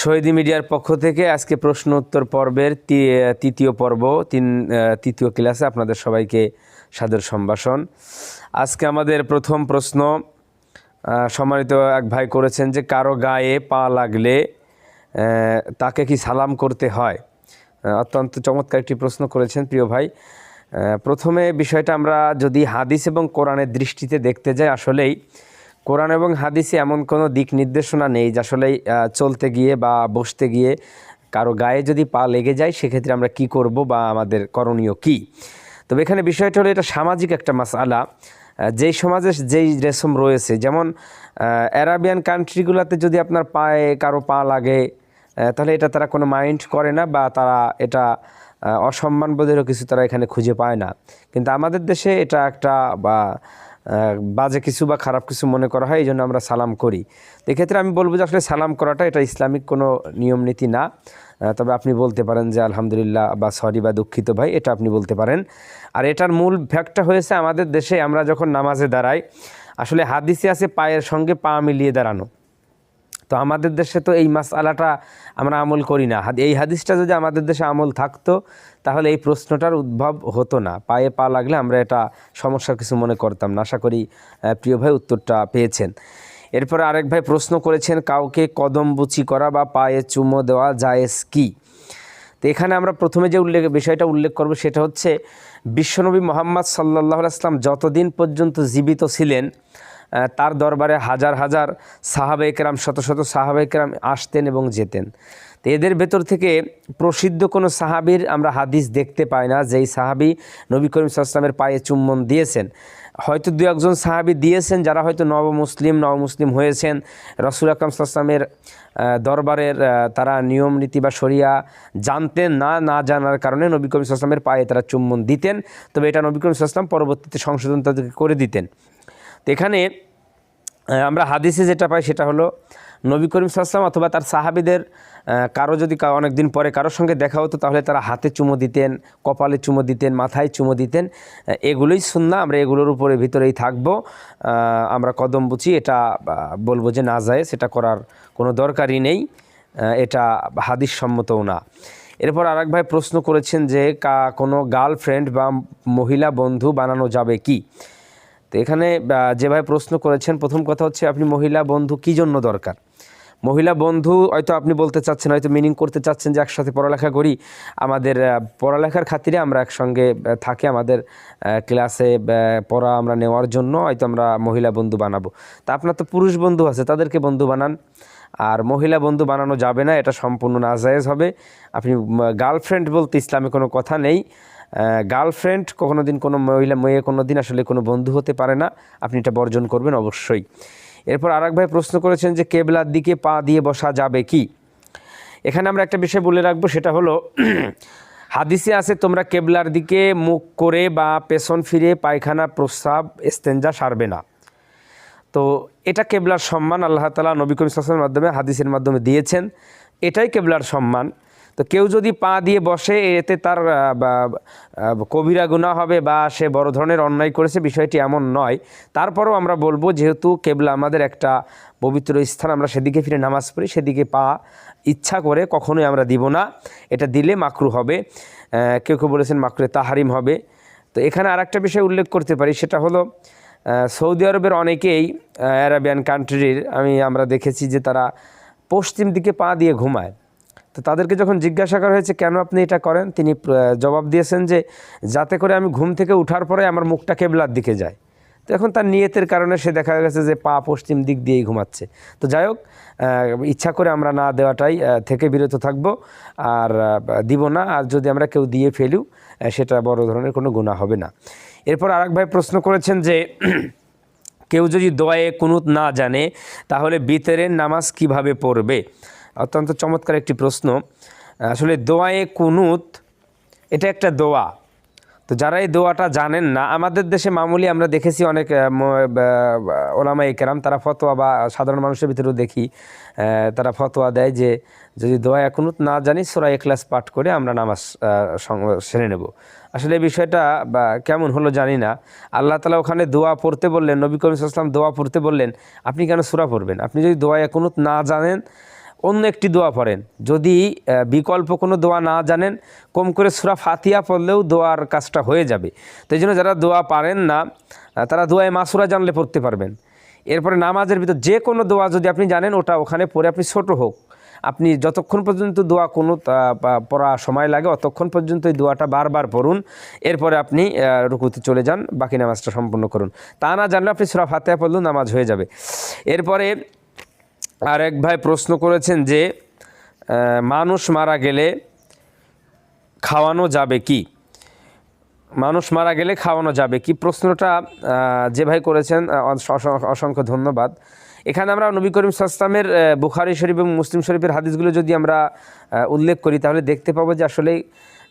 শহীদি মিডিয়ার পক্ষ থেকে আজকে প্রশ্ন উত্তর পর্বের তৃতীয় পর্ব, তিন তৃতীয় ক্লাসে আপনাদের সবাইকে সাদর সম্ভাষণ। আজকে আমাদের প্রথম প্রশ্ন সম্মানিত এক ভাই করেছেন যে, কারও গায়ে পা লাগলে তাকে কি সালাম করতে হয়? অত্যন্ত চমৎকার একটি প্রশ্ন করেছেন প্রিয় ভাই। প্রথমে বিষয়টা আমরা যদি হাদিস এবং কোরআনের দৃষ্টিতে দেখতে যাই, আসলেই কোরআন এবং হাদিসে এমন কোনো দিক নির্দেশনা নেই যে আসলে চলতে গিয়ে বা বসতে গিয়ে কারও গায়ে যদি পা লেগে যায়, সেক্ষেত্রে আমরা কি করব বা আমাদের করণীয় কি? তবে এখানে বিষয়টা হলো, এটা সামাজিক একটা মাসালা যেই সমাজে যেই রেশম রয়েছে, যেমন অ্যারাবিয়ান কান্ট্রিগুলোতে যদি আপনার পায়ে কারও পা লাগে তাহলে এটা তারা কোনো মাইন্ড করে না বা তারা এটা অসম্মান বোধেরও কিছু তারা এখানে খুঁজে পায় না। কিন্তু আমাদের দেশে এটা একটা বা বাজে কিছু বা খারাপ কিছু মনে করা হয় এই জন্য আমরা সালাম করি। এক্ষেত্রে আমি বলব যে আসলে সালাম করাটা এটা ইসলামিক কোনো নিয়ম নীতি না। তবে আপনি বলতে পারেন যে আলহামদুলিল্লাহ বা সরি বা দুঃখিত ভাই, এটা আপনি বলতে পারেন। আর এটার মূল ফ্যাক্টটা হয়েছে আমাদের দেশে আমরা যখন নামাজে দাঁড়াই, আসলে হাদিসে আছে পায়ের সঙ্গে পা মিলিয়ে দাঁড়ানো। তো আমাদের দেশে তো এই মাস আলাটা আমরা আমল করি না। এই হাদিসটা যদি আমাদের দেশে আমল থাকতো, তাহলে এই প্রশ্নটার উদ্ভব হতো না। পায়ে পা লাগলে আমরা এটা সমস্যার কিছু মনে করতাম না। আশা করি প্রিয় ভাই উত্তরটা পেয়েছেন। এরপরে আরেক ভাই প্রশ্ন করেছেন, কাউকে কদম বুচি করা বা পায়ে চুমো দেওয়া জায়েজ কি? তো এখানে আমরা প্রথমে যে উল্লেখ বিষয়টা উল্লেখ করব সেটা হচ্ছে, বিশ্বনবী মোহাম্মদ সাল্লাহ আসলাম যতদিন পর্যন্ত জীবিত ছিলেন তার দরবারে হাজার হাজার সাহাবে একরাম, শত শত সাহাবে একরাম আসতেন এবং যেতেন। তো এদের ভেতর থেকে প্রসিদ্ধ কোনো সাহাবির আমরা হাদিস দেখতে পাই না, যেই সাহাবি নবী করিম সাল্লামের পায়ে চুম্বন দিয়েছেন। হয়তো দু একজন সাহাবি দিয়েছেন যারা হয়তো নব মুসলিম নব মুসলিম হয়েছেন। রসুল আকরম সাল্লামের দরবারের তারা নিয়ম নীতি বা শরিয়া জানতেন না না জানার কারণে নবী করিম সাল্লামের পায়ে তারা চুম্বন দিতেন। তবে এটা নবী করিম সাল্লাম পরবর্তীতে সংশোধন তাদেরকে করে দিতেন। তো এখানে আমরা হাদিসে যেটা পাই সেটা হলো নবী করিম সাল্লাম অথবা তার সাহাবিদের কারও যদি অনেক দিন পরে কারোর সঙ্গে দেখা হতো তাহলে তারা হাতে চুমো দিতেন, কপালে চুমো দিতেন, মাথায় চুমো দিতেন। এগুলোই শুননা আমরা এগুলোর উপরে ভিতরেই থাকব। আমরা কদম বুঝি, এটা বলব যে না যায়, সেটা করার কোনো দরকারই নেই। এটা হাদিস সম্মতও না। এরপর আরেক ভাই প্রশ্ন করেছেন যে কা কোনো গার্লফ্রেন্ড বা মহিলা বন্ধু বানানো যাবে কি? তো এখানে যেভাবে প্রশ্ন করেছেন, প্রথম কথা হচ্ছে আপনি মহিলা বন্ধু কী জন্য দরকার? মহিলা বন্ধু হয়তো আপনি বলতে চাচ্ছেন, হয়তো মিনিং করতে চাচ্ছেন যে একসাথে পড়ালেখা করি। আমাদের পড়ালেখার খাতিরে আমরা একসঙ্গে থাকি, আমাদের ক্লাসে পড়া আমরা নেওয়ার জন্য হয়তো আমরা মহিলা বন্ধু বানাবো। তা আপনার তো পুরুষ বন্ধু আছে, তাদেরকে বন্ধু বানান। আর মহিলা বন্ধু বানানো যাবে না, এটা সম্পূর্ণ নাজায়েজ হবে। আপনি গার্লফ্রেন্ড বলতে ইসলামে কোনো কথা নেই। গার্লফ্রেন্ড কখনো দিন কোনো মহিলা, মেয়ে কোনো দিন আসলে কোনো বন্ধু হতে পারে না। আপনি এটা বর্জন করবেন অবশ্যই। এরপর আরেক ভাই প্রশ্ন করেছেন যে কেবলার দিকে পা দিয়ে বসা যাবে কি? এখানে আমরা একটা বিষয় বলে রাখব, সেটা হলো, হাদিসে আছে, তোমরা কেবলার দিকে মুখ করে বা পেছন ফিরে পায়খানা, প্রস্রাব, এস্তেঞ্জা সারবে না। তো এটা কেবলার সম্মান আল্লাহ তালা নবী মাধ্যমে, হাদিসের মাধ্যমে দিয়েছেন। এটাই কেবলার সম্মান। তো কেউ যদি পা দিয়ে বসে, এতে তার কবিরা গুণা হবে বা সে বড় ধরনের অন্যায় করেছে, বিষয়টি এমন নয়। তারপরেও আমরা বলব, যেহেতু কেবলা আমাদের একটা পবিত্র স্থান, আমরা সেদিকে ফিরে নামাজ পড়ি, সেদিকে পা ইচ্ছা করে কখনোই আমরা দিব না। এটা দিলে মাকরু হবে। কেউ কেউ বলেছেন মাকরু তাহারিম হবে। তো এখানে আর একটা বিষয় উল্লেখ করতে পারি, সেটা হলো সৌদি আরবের অনেকেই অ্যারাবিয়ান কান্ট্রির আমি আমরা দেখেছি যে তারা পশ্চিম দিকে পা দিয়ে ঘুমায়। তো তাদেরকে যখন জিজ্ঞাসা করা হয়েছে, কেন আপনি এটা করেন? তিনি জবাব দিয়েছেন যে, যাতে করে আমি ঘুম থেকে উঠার পরে আমার মুখটা কেবলার দিকে যায়। তো এখন তার নিয়তের কারণে সে দেখা গেছে যে, পা পশ্চিম দিক দিয়েই ঘুমাচ্ছে। তো যাই হোক ইচ্ছা করে আমরা না দেওয়াটাই থেকে বিরত থাকব। আর দিব না। আর যদি আমরা কেউ দিয়ে ফেলু সেটা বড় ধরনের কোনো গুণা হবে না। এরপর আরেক ভাই প্রশ্ন করেছেন যে, কেউ যদি দোয়ায়ে কুনুত না জানে, তাহলে বিতরের নামাজ কীভাবে পড়বে? অত্যন্ত চমৎকার একটি প্রশ্ন। আসলে দোয়ায়ে কুনুত, এটা একটা দোয়া। তো যারা এই দোয়াটা জানেন না, আমাদের দেশে মামুলি আমরা দেখেছি অনেক ওলামা কেরাম তারা ফতোয়া বা সাধারণ মানুষের ভিতরেও দেখি তারা ফতোয়া দেয় যে, যদি দোয়া একুনুত না জানি, সোরা এক্লাস পাঠ করে আমরা নামাজ সেরে নেব। আসলে এই বিষয়টা, বা, কেমন হলো জানি না। আল্লাহ তালা ওখানে দোয়া পড়তে বললেন, নবী করিম দোয়া পড়তে বললেন, আপনি কেন সুরা পড়বেন? আপনি যদি দোয়া একুনুত না জানেন অন্য একটি দোয়া পড়েন। যদি বিকল্প কোনো দোয়া না জানেন, কম করে সুরা ফাতিয়া পড়লেও দোয়ার কাজটা হয়ে যাবে। তো জন্য যারা দোয়া পারেন না তারা দোয়ায় মাসুরা জানলে পড়তে পারবেন। এরপরে নামাজের ভিতর যে কোনো দোয়া যদি আপনি জানেন, ওটা ওখানে পড়ে আপনি ছোট হোক। আপনি যতক্ষণ পর্যন্ত দোয়া কোনো পড়া সময় লাগে, অতক্ষণ পর্যন্ত এই দোয়াটা বারবার পড়ুন। এরপরে আপনি রুকুতে চলে যান, বাকি নামাজটা সম্পূর্ণ করুন। তা না জানলে আপনি সুরা ফাতেহা পড়লেও নামাজ হয়ে যাবে। এরপরে আর এক ভাই প্রশ্ন করেছেন যে মানুষ মারা গেলে খাওয়ানো যাবে কি? মানুষ মারা গেলে খাওয়ানো যাবে কি? প্রশ্নটা যে ভাই করেছেন অসংখ্য ধন্যবাদ। এখানে আমরা নবী করিম সাস্তামের বুখারি শরীফ এবং মুসলিম শরীফের হাদিসগুলো যদি আমরা উল্লেখ করি, তাহলে দেখতে পাবো যে আসলে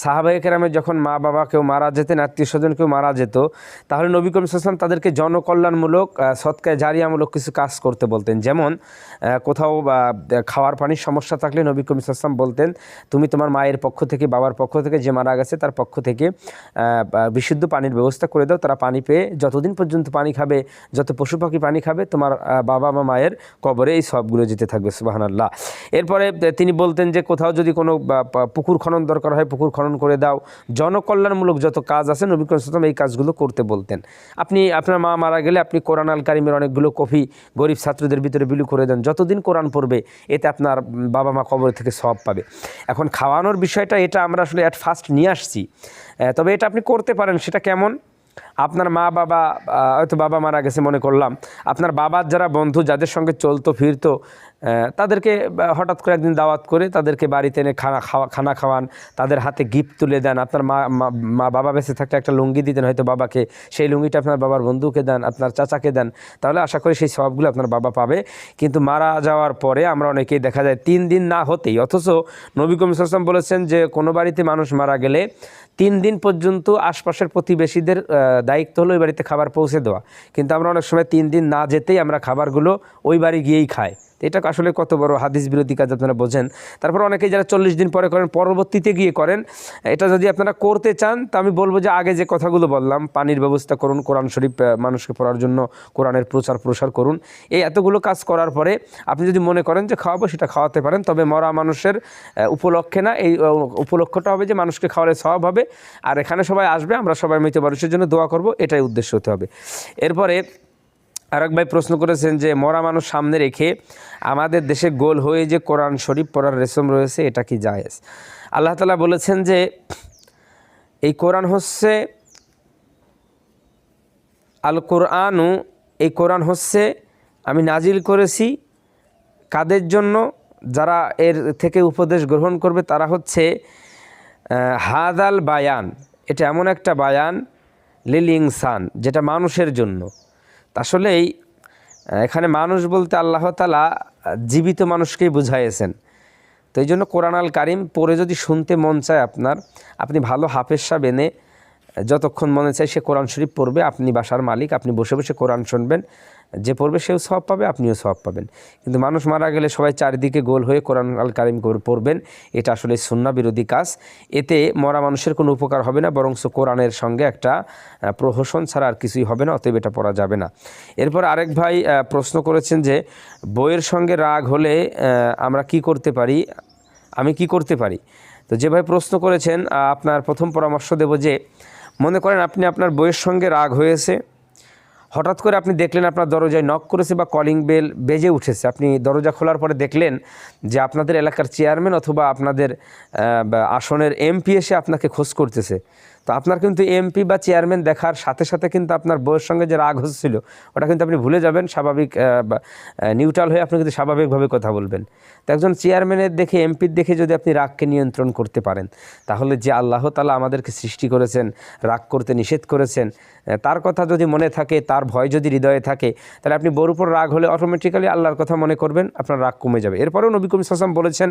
সাহাবাহিক কেরামের যখন মা বাবা কেউ মারা যেতেন, আত্মীয় স্বজন কেউ মারা যেত, তাহলে নবী করিম সাল্লাম তাদেরকে জনকল্যাণমূলক সৎকায়, জারিয়ামূলক কিছু কাজ করতে বলতেন। যেমন কোথাও খাওয়ার পানির সমস্যা থাকলে নবী করিম সাল্লাম বলতেন, তুমি তোমার মায়ের পক্ষ থেকে, বাবার পক্ষ থেকে যে মারা গেছে, তার পক্ষ থেকে বিশুদ্ধ পানির ব্যবস্থা করে দাও। তারা পানি পেয়ে যতদিন পর্যন্ত পানি খাবে, যত পশু পাখি পানি খাবে, তোমার বাবা বা মায়ের কবরে এই সবগুলো যেতে থাকবে। সুবাহান আল্লাহ এরপরে তিনি বলতেন যে, কোথাও যদি কোনো পুকুর খনন দরকার হয়, পুকুর খনন করে দাও। জনকল্যাণমূলক যত কাজ আছে, নবী করিম এই কাজগুলো করতে বলতেন। আপনি, আপনার মা মারা গেলে আপনি কোরআন আল কারিমের অনেকগুলো কপি গরিব ছাত্রদের ভিতরে বিলু করে দেন। যতদিন কোরআন পড়বে, এতে আপনার বাবা মা কবর থেকে সব পাবে। এখন খাওয়ানোর বিষয়টা, এটা আমরা আসলে অ্যাট ফার্স্ট নিয়ে আসছি। তবে এটা আপনি করতে পারেন, সেটা কেমন? আপনার মা বাবা হয়তো বাবা মারা গেছে মনে করলাম। আপনার বাবার যারা বন্ধু, যাদের সঙ্গে চলতো, ফিরতো তাদেরকে হঠাৎ করে একদিন দাওয়াত করে তাদেরকে বাড়িতে এনে খানা খাওয়া, খানা খাওয়ান, তাদের হাতে গিফট তুলে দেন। আপনার মা, মা- বাবা বেঁচে থাকলে একটা লুঙ্গি দিতেন হয়তো বাবাকে। সেই লুঙ্গিটা আপনার বাবার বন্ধুকে দেন, আপনার চাচাকে দেন। তাহলে আশা করি সেই সবগুলো আপনার বাবা পাবে। কিন্তু মারা যাওয়ার পরে আমরা অনেকেই দেখা যায় তিন দিন না হতেই, অথচ নবী সাল্লাম বলেছেন যে কোনো বাড়িতে মানুষ মারা গেলে তিন দিন পর্যন্ত আশপাশের প্রতিবেশীদের দায়িত্ব হলো ওই বাড়িতে খাবার পৌঁছে দেওয়া। কিন্তু আমরা অনেক সময় তিন দিন না যেতেই আমরা খাবারগুলো ওই বাড়ি গিয়েই খাই। এটা আসলে কত বড় হাদিস বিরোধী কাজ আপনারা বোঝেন। তারপর অনেকেই যারা চল্লিশ দিন পরে করেন, পরবর্তীতে গিয়ে করেন, এটা যদি আপনারা করতে চান, তা আমি বলব যে আগে যে কথাগুলো বললাম, পানির ব্যবস্থা করুন, কোরআন শরীফ মানুষকে পড়ার জন্য কোরআনের প্রচার প্রসার করুন। এই এতগুলো কাজ করার পরে আপনি যদি মনে করেন যে খাওয়াবো, সেটা খাওয়াতে পারেন, তবে মরা মানুষের উপলক্ষে না, এই উপলক্ষটা হবে যে মানুষকে খাওয়ালে সব হবে। আর এখানে সবাই আসবে, আমরা সবাই মৃত মানুষের জন্য দোয়া করব, এটাই উদ্দেশ্য হতে হবে। এরপরে আরেক ভাই প্রশ্ন করেছেন যে, মরা মানুষ সামনে রেখে আমাদের দেশে গোল হয়ে যে কোরআন শরীফ পড়ার রেশম রয়েছে, এটা কি জায়েজ? আল্লাহ তালা বলেছেন যে, এই কোরআন হচ্ছে আল কোরআনু এই কোরআন হচ্ছে, আমি নাজিল করেছি কাদের জন্য? যারা এর থেকে উপদেশ গ্রহণ করবে তারা হচ্ছে হাদাল বায়ান। এটা এমন একটা বায়ান লিল ইনসান যেটা মানুষের জন্য। আসলেই এখানে মানুষ বলতে আল্লাহ তালা জীবিত মানুষকেই বুঝাইয়েছেন। তো এই জন্য কোরআন আল কারিম পড়ে যদি শুনতে মন চায় আপনার, আপনি ভালো হাফেজ সাহেব এনে যতক্ষণ মনে চায় সে কোরআন শরীফ পড়বে, আপনি বাসার মালিক, আপনি বসে বসে কোরআন শুনবেন। যে পড়বে সেও সব পাবে, আপনিও সব পাবেন। কিন্তু মানুষ মারা গেলে সবাই চারিদিকে গোল হয়ে কোরআন আল কারিম করে পড়বেন, এটা আসলে সুন্না বিরোধী কাজ। এতে মরা মানুষের কোনো উপকার হবে না বরং কোরআনের সঙ্গে একটা প্রহসন ছাড়া আর কিছুই হবে না, অতএব এটা পড়া যাবে না। এরপর আরেক ভাই প্রশ্ন করেছেন যে, বইয়ের সঙ্গে রাগ হলে আমরা কি করতে পারি? আমি কি করতে পারি? তো যে ভাই প্রশ্ন করেছেন আপনার প্রথম পরামর্শ দেব যে, মনে করেন আপনি আপনার বইয়ের সঙ্গে রাগ হয়েছে হঠাৎ করে আপনি দেখলেন আপনার দরজায় নক করেছে বা কলিং বেল বেজে উঠেছে। আপনি দরজা খোলার পরে দেখলেন যে আপনাদের এলাকার চেয়ারম্যান অথবা আপনাদের আসনের এমপি এসে আপনাকে খোঁজ করতেছে। তো আপনার কিন্তু এমপি বা চেয়ারম্যান দেখার সাথে সাথে কিন্তু আপনার বইয়ের সঙ্গে যে রাগ হচ্ছিল, ওটা কিন্তু আপনি ভুলে যাবেন। স্বাভাবিক নিউট্রাল হয়ে আপনি কিন্তু স্বাভাবিকভাবে কথা বলবেন। তো একজন চেয়ারম্যানের দেখে এমপির দেখে যদি আপনি রাগকে নিয়ন্ত্রণ করতে পারেন, তাহলে যে আল্লাহ তালা আমাদেরকে সৃষ্টি করেছেন, রাগ করতে নিষেধ করেছেন তার কথা যদি মনে থাকে, তার ভয় যদি হৃদয়ে থাকে, তাহলে আপনি বড় উপর রাগ হলে অটোমেটিক্যালি আল্লাহর কথা মনে করবেন, আপনার রাগ কমে যাবে। এরপরেও নবী সাসাম বলেছেন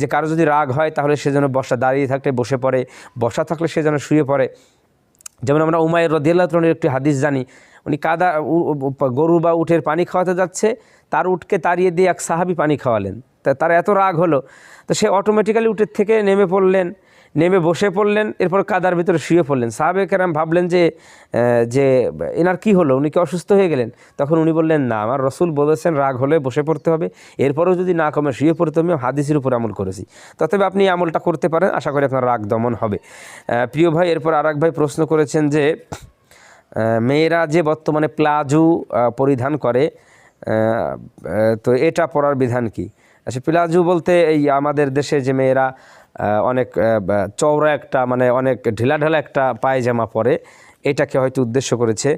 যে, কারও যদি রাগ হয়, তাহলে সে যেন বসা, দাঁড়িয়ে থাকলে বসে পড়ে, বসা থাকলে সে যেন শুয়ে পড়ে। যেমন আমরা উমায়ের রদিয়াল্লাহ তনের একটি হাদিস জানি, উনি কাদা গরু বা উটের পানি খাওয়াতে যাচ্ছে, তার উটকে তাড়িয়ে দিয়ে এক সাহাবি পানি খাওয়ালেন। তা তার এত রাগ হলো, তো সে অটোমেটিক্যালি উটের থেকে নেমে পড়লেন। নেমে বসে পড়লেন, এরপর কাদার ভিতরে শুয়ে পড়লেন। সাহাবে কেরাম ভাবলেন যে যে এনার কি হলো, উনি কি অসুস্থ হয়ে গেলেন? তখন উনি বললেন, না, আমার রসুল বলেছেন রাগ হলে বসে পড়তে হবে। এরপরেও যদি না কমে শুয়ে পড়তে আমি হাদিসের উপর আমল করেছি। তথাপি আপনি আমলটা করতে পারেন, আশা করি আপনার রাগ দমন হবে। প্রিয় ভাই, এরপর আর ভাই প্রশ্ন করেছেন যে মেয়েরা যে বর্তমানে প্লাজু পরিধান করে তো এটা পরার বিধান কি? আচ্ছা প্লাজু বলতে এই আমাদের দেশে যে মেয়েরা অনেক চওড়া একটা মানে অনেক ঢিলা ঢালা একটা পায়জামা পরে এটাকে হয়তো উদ্দেশ্য করেছে।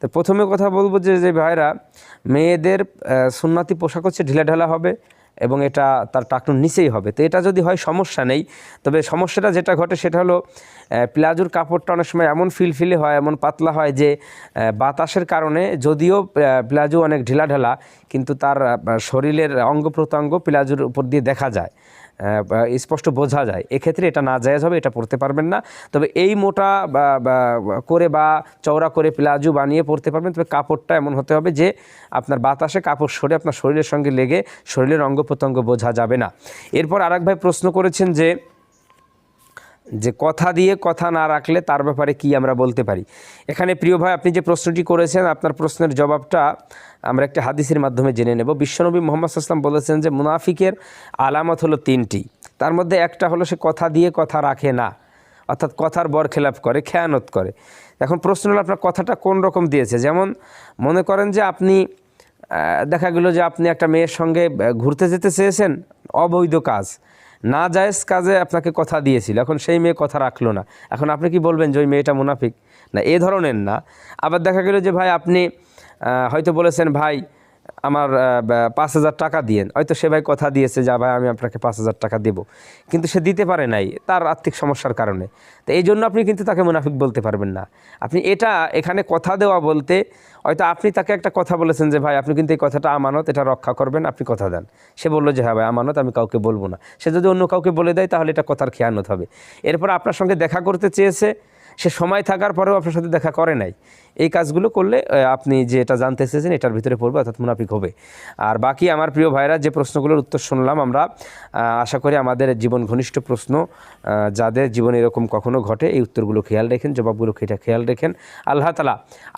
তো প্রথমে কথা বলব যে যে ভাইরা, মেয়েদের সুন্নাতি পোশাক হচ্ছে ঢিলা ঢালা হবে এবং এটা তার টাকনুর নিচেই হবে। তো এটা যদি হয় সমস্যা নেই, তবে সমস্যাটা যেটা ঘটে সেটা হলো প্লাজোর কাপড়টা অনেক সময় এমন ফিলফিলে হয়, এমন পাতলা হয় যে বাতাসের কারণে যদিও প্লাজো অনেক ঢিলা ঢালা কিন্তু তার শরীরের অঙ্গ প্রত্যঙ্গ প্লাজোর উপর দিয়ে দেখা যায়। স্পষ্ট বোঝা যায়। এক্ষেত্রে এটা না জায়েজ হবে, এটা পড়তে পারবেন না। তবে এই মোটা করে বা চওড়া করে প্লাজু বানিয়ে পড়তে পারবেন। তবে কাপড়টা এমন হতে হবে যে আপনার বাতাসে কাপড় সরে আপনার শরীরের সঙ্গে লেগে শরীরের অঙ্গ প্রত্যঙ্গ বোঝা যাবে না। এরপর আরেক ভাই প্রশ্ন করেছেন যে যে কথা দিয়ে কথা না রাখলে তার ব্যাপারে কি আমরা বলতে পারি? এখানে প্রিয় ভাই, আপনি যে প্রশ্নটি করেছেন, আপনার প্রশ্নের জবাবটা আমরা একটা হাদিসের মাধ্যমে জেনে নেব। বিশ্বনবী মোহাম্মদ আসলাম বলেছেন যে, মুনাফিকের আলামত হলো তিনটি। তার মধ্যে একটা হলো সে কথা দিয়ে কথা রাখে না, অর্থাৎ কথার বর খেলাপ করে, খেয়ানত করে। এখন প্রশ্ন হলো, আপনার কথাটা কোন রকম দিয়েছে? যেমন মনে করেন যে আপনি দেখা গেল যে আপনি একটা মেয়ের সঙ্গে ঘুরতে যেতে চেয়েছেন, অবৈধ কাজ। না জায়েজ কাজে আপনাকে কথা দিয়েছিল। এখন সেই মেয়ে কথা রাখল না। এখন আপনি কি বলবেন যে ওই মেয়েটা মুনাফিক? না, এ ধরনের না। আবার দেখা গেল যে ভাই আপনি হয়তো বলেছেন, ভাই আমার পাঁচ হাজার টাকা দিয়েন। হয়তো সে ভাই কথা দিয়েছে যা ভাই, আমি আপনাকে পাঁচ হাজার টাকা দেবো। কিন্তু সে দিতে পারে নাই তার আর্থিক সমস্যার কারণে। তো এই জন্য আপনি কিন্তু তাকে মুনাফিক বলতে পারবেন না। আপনি এটা এখানে কথা দেওয়া বলতে, হয়তো আপনি তাকে একটা কথা বলেছেন যে, ভাই, আপনি কিন্তু এই কথাটা আমানত, এটা রক্ষা করবেন, আপনি কথা দেন। সে বলল যে হ্যাঁ ভাই, আমানত, আমি কাউকে বলব না। সে যদি অন্য কাউকে বলে দেয়, তাহলে এটা কথার খেয়ানত হবে। এরপর আপনার সঙ্গে দেখা করতে চেয়েছে সে সময় থাকার পরেও আপনার সাথে দেখা করে নাই। এই কাজগুলো করলে আপনি যে এটা জানতে চেয়েছেন এটার ভিতরে পড়বে, অর্থাৎ মুনাফিক হবে। আর বাকি আমার প্রিয় ভাইরা, যে প্রশ্নগুলোর উত্তর শুনলাম আমরা আশা করি আমাদের জীবন ঘনিষ্ঠ প্রশ্ন যাদের জীবনে এরকম কখনো ঘটে, এই উত্তরগুলো খেয়াল রেখেন, জবাবগুলো খেটা খেয়াল রেখেন। আল্লাহ তালা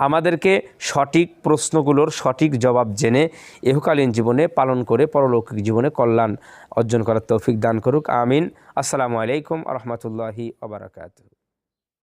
আমাদেরকে সঠিক প্রশ্নগুলোর সঠিক জবাব জেনে ইহকালীন জীবনে পালন করে, পরলৌকিক জীবনে কল্যাণ অর্জন করার তৌফিক দান করুক। আমিন। আসসালামু আলাইকুম রহমতুল্লাহি আবরাকাত